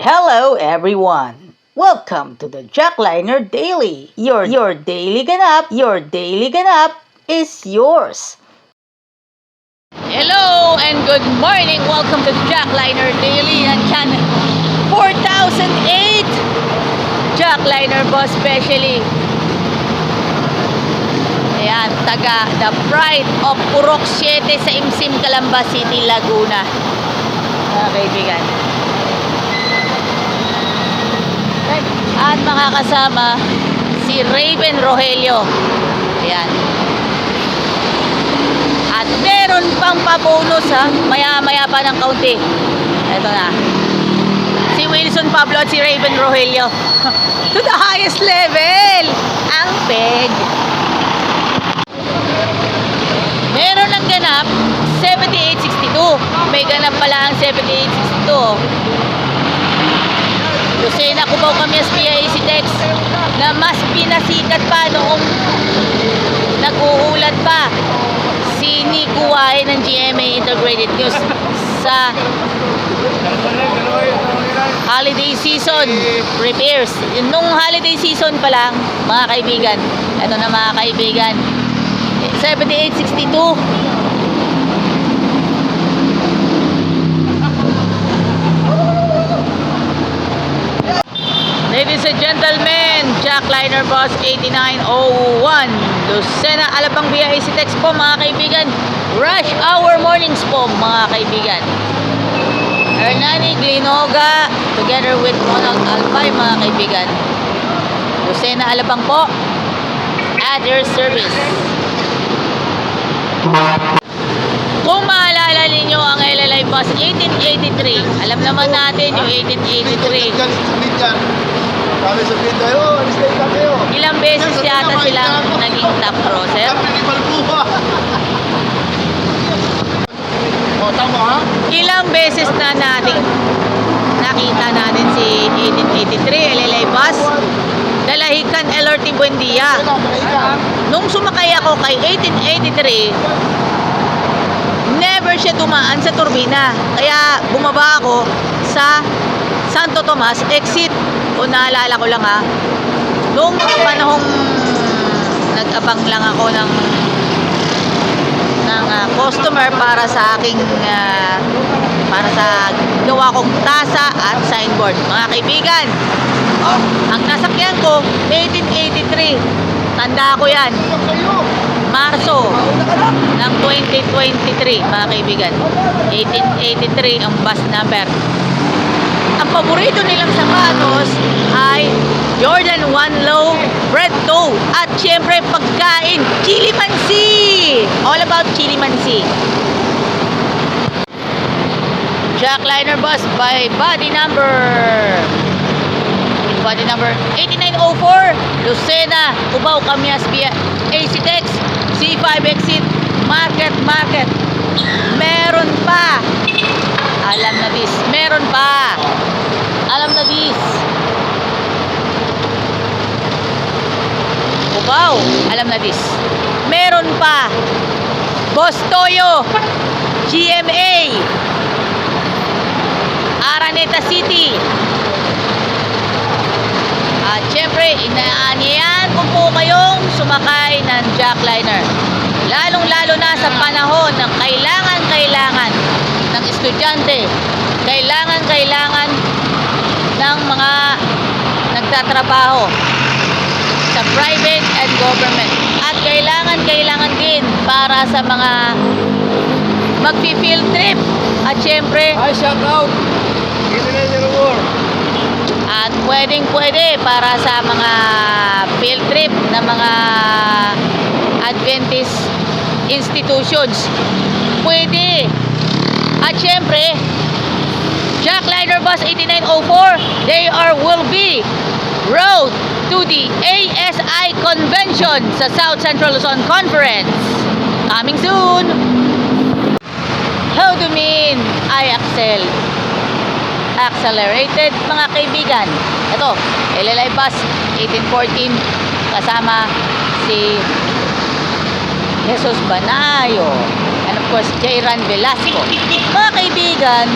Hello everyone! Welcome to the Jackliner Daily. Your your daily ganap, your daily ganap is yours. Hello and good morning. Welcome to the Jackliner Daily and channel 4008 Jackliner Boss Specially. Ayan, taga The Pride of Purok 7 sa Imsim, Calamba City, Laguna. Mga kaibigan. At makakasama si Raven Rogelio. Ayan. At meron pang pabonus ha. Maya-maya pa ng kaunti. Ito na. Si Wilson Pablo at si Raven Rogelio. to the highest level. Ang peg. Meron ng ganap 7862. May ganap pala ang 7862. Lucena Cubao Kamias PIAC Dex na mas pinasikat pa noong nag-uulat pa si Nico ng GMA Integrated News sa holiday season repairs. Nung holiday season pa lang, mga kaibigan, ito na mga kaibigan, 7862 Ladies and gentlemen, Jack Liner Boss 8901 Lucena Alabang BIC Text po mga kaibigan. Rush Hour Mornings po mga kaibigan. Hernani Glinoga together with Ronald Alpay mga kaibigan. Lucena Alabang po. At your service. Kung maalala ninyo ang LLI Bus 1883 alam naman natin yung 1883 Dyan, sulit yan. Kami sabihin tayo, oh, alis tayo kayo. Ilang beses yata silang naging top crosser? Sabi ni Balbuha. O, Oh, tama ha? Ilang beses na natin nakita natin si 1883 LLA bus Dalahican LRT Buendia. Nung sumakay ako kay 1883, never siya dumaan sa turbina. Kaya bumaba ako sa Santo Tomas exit. Kung naalala ko lang ha. Nung panahong nag-abang lang ako ng ng ah, customer para sa aking ah, para sa gawa kong tasa at signboard. Mga kaibigan, ang nasakyan ko 1883. Tanda ko yan. Marso ng 2023, mga kaibigan. 1883 ang bus number. Ang paborito nilang sapatos ay Jordan 1 Low Bread Toe at syempre pagkain, Chili Mansi! All about Chili Mansi. Jackliner bus by body number body number 8904 Lucena, Cubao, Camias via AC Tex C5 exit Market Market meron pa alam na this. Meron pa. Alam na this. Cubao alam na this. Meron pa. Boss Toyo. GMA Araneta City. At syempre, inaanyayan ko po kayong sumakay ng jackliner. Lalong-lalo na sa panahon ng kailangan-kailangan ng estudyante, kailangan-kailangan ng mga nagtatrabaho sa private and government. At kailangan-kailangan din para sa mga magpi-field trip. At syempre, Hi, shout out. Na yung war. At pwedeng pwede para sa mga field trip na mga Adventist institutions. Pwede. At syempre, Jackliner Bus 8904, they are will be road to the ASI Convention sa South Central Luzon Conference. Coming soon! How do mean I excel? accelerated mga kaibigan. Ito, LLI bus 1814 kasama si Jesus Banayo course Jairan Velasco. Mga kaibigan,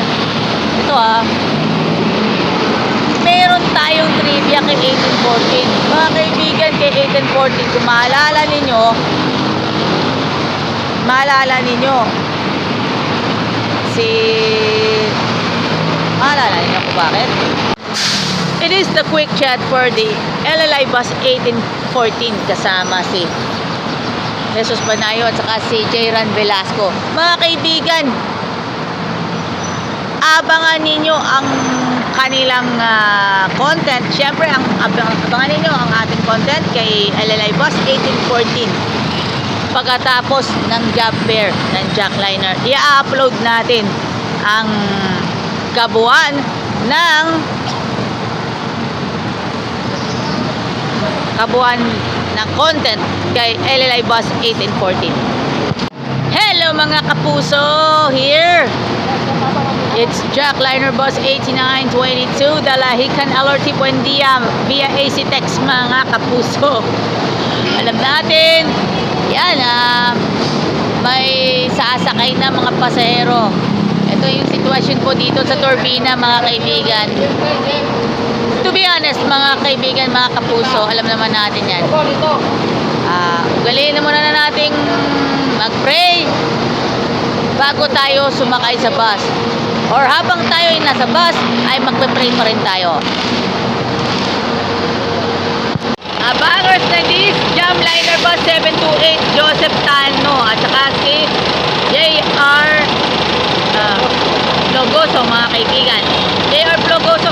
ito ah, yung trivia kay 1814? Mga kaibigan kay 1814, kung maalala ninyo, maalala ninyo, si... Maalala ninyo kung bakit? It is the quick chat for the LLI Bus 1814 kasama si Jesus Banayo at saka si Jayran Velasco. Mga kaibigan, abangan ninyo ang kanilang ah, content. Siyempre, ang abang, abangan ninyo ang ating content kay LLI Bus 1814. Pagkatapos ng job fair ng Jackliner, i-upload natin ang kabuuan ng kabuuan ng content kay LLI Bus 1814. Hello mga kapuso! Here! It's Jackliner Bus 8922 Dalahican LRT Buendia via AC Text mga kapuso. Alam natin, yan ah, may sasakay na mga pasahero. Ito yung sitwasyon po dito sa Turbina mga kaibigan. Be honest mga kaibigan, mga kapuso, alam naman natin yan. Ah, ugaliin na muna na nating mag-pray bago tayo sumakay sa bus. Or habang tayo ay nasa bus, ay magpe-pray pa rin tayo. Abangers na this, Jamliner Bus 728, Joseph Tano, at saka si J.R. Uh, Logoso, mga kaibigan. J.R. Logoso,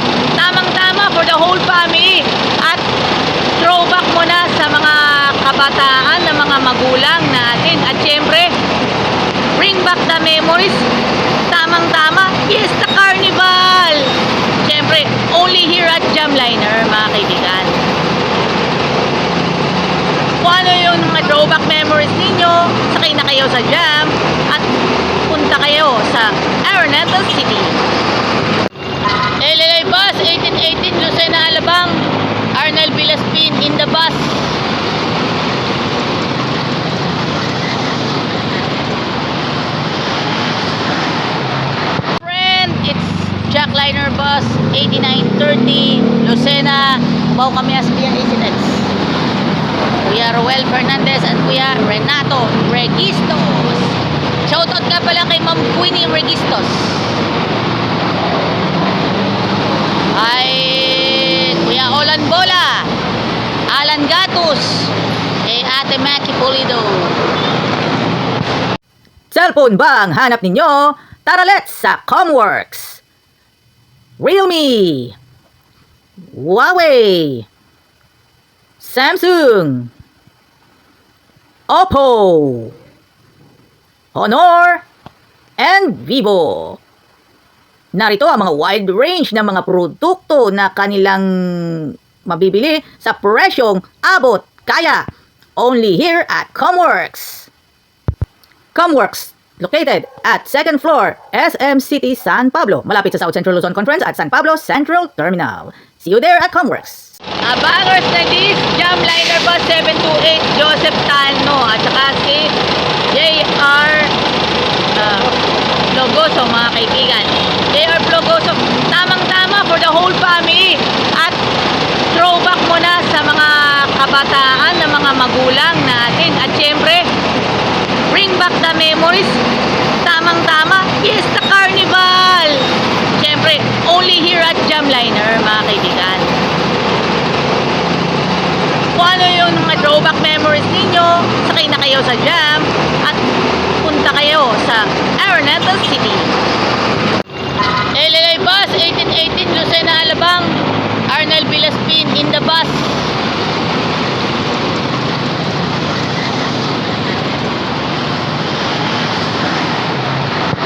for the whole family. At throwback muna sa mga kabataan, ng mga magulang natin. At syempre, bring back the memories. Tamang-tama, yes, the carnival! Syempre, only here at Jamliner, mga kaibigan. Kung ano yung mga throwback memories ninyo, sakay na kayo sa jam, at punta kayo sa Araneta City. LLA Bus 1818 Lucena Alabang. Arnel Villaspin in the bus. Friend, it's Jackliner Bus 8930 Lucena. Baw kami as Kuya Isinex Kuya Roel Fernandez at Kuya Renato Registos Shoutout ka pala kay Ma'am Queenie Registos ay Kuya Olan Bola, Alan Gatus, eh Ate Maki Pulido. Cellphone ba ang hanap ninyo? Tara let's sa Comworks! Realme, Huawei, Samsung, Oppo, Honor, and Vivo. Narito ang mga wide range ng mga produkto na kanilang mabibili sa presyong abot kaya. Only here at Comworks. Comworks, located at second floor, SM City, San Pablo. Malapit sa South Central Luzon Conference at San Pablo Central Terminal. See you there at Comworks. Abangers na this, Jamliner Bus 728, Joseph Tano, at saka si J.R. uh, Logoso, mga kaibigan. J.R. Logoso, tamang-tama for the whole family. At throwback muna sa mga kabataan, ng mga magulang natin. At syempre, bring back the memories. Tamang-tama, the carnival! Syempre, only here at Jamliner, mga kaibigan. Kung ano yung mga throwback memories ninyo, sakay na kayo sa jam, at punta kayo sa Araneta City. LLA Bus 1818 Lucena Alabang. Arnel Villaspin in the bus.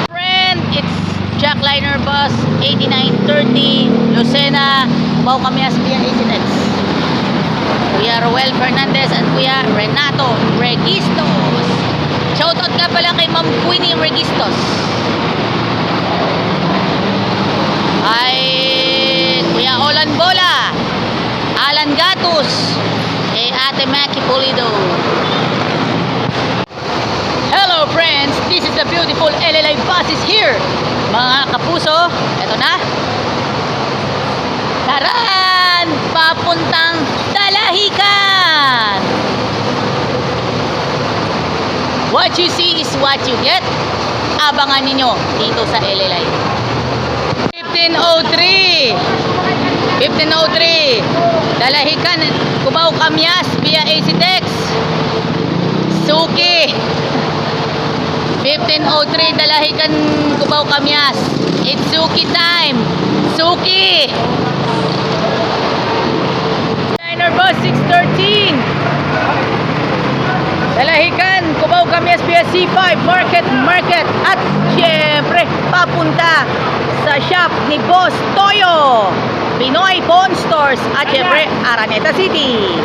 Friend, it's Jackliner Bus 8930 Lucena Baw kami as Kuya Isinex Kuya Roel Fernandez at Kuya Renato Registos Shoutout ka pala kay Ma'am Queenie Registos ay Kuya Olan Bola, Alan Gatus, eh Ate Maki Pulido. Hello friends, this is the beautiful LLI buses here. Mga kapuso, eto na. Taran! papuntang Dalahican. What you see is what you get. Abangan ninyo dito sa LLI. 1503. 1503. Dalahican, Cubao Camyas via AC Tex. Suki. 1503 Dalahican Cubao Camyas. It's Suki time. Suki. Liner bus 613. Dalahican, Cubao Camyas via C5, Market, Market. At syempre, papunta sa shop ni Boss Toyo. Pinoy Pawn Stores at syempre, Araneta City.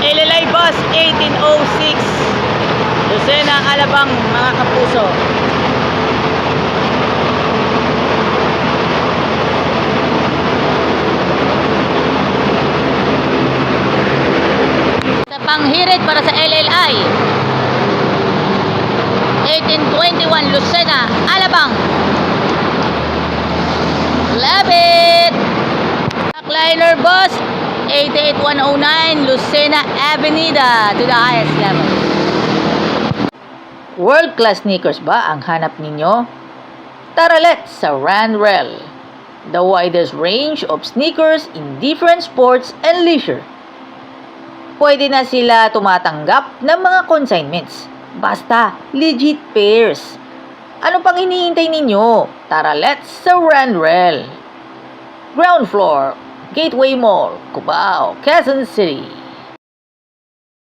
LLI Bus 1806. Lucena, Alabang, mga kapuso. Sa panghirit para sa LLI. 1821 Lucena, Alabang. Love it! Backliner bus 88109 Lucena Avenida to the highest level. World-class sneakers ba ang hanap ninyo? Tara let's sa Ranrel, the widest range of sneakers in different sports and leisure. Pwede na sila tumatanggap ng mga consignments. Basta, legit pairs. Ano pang hinihintay ninyo? Tara let's Ranrel. Ground floor, Gateway Mall, Cubao, Quezon City.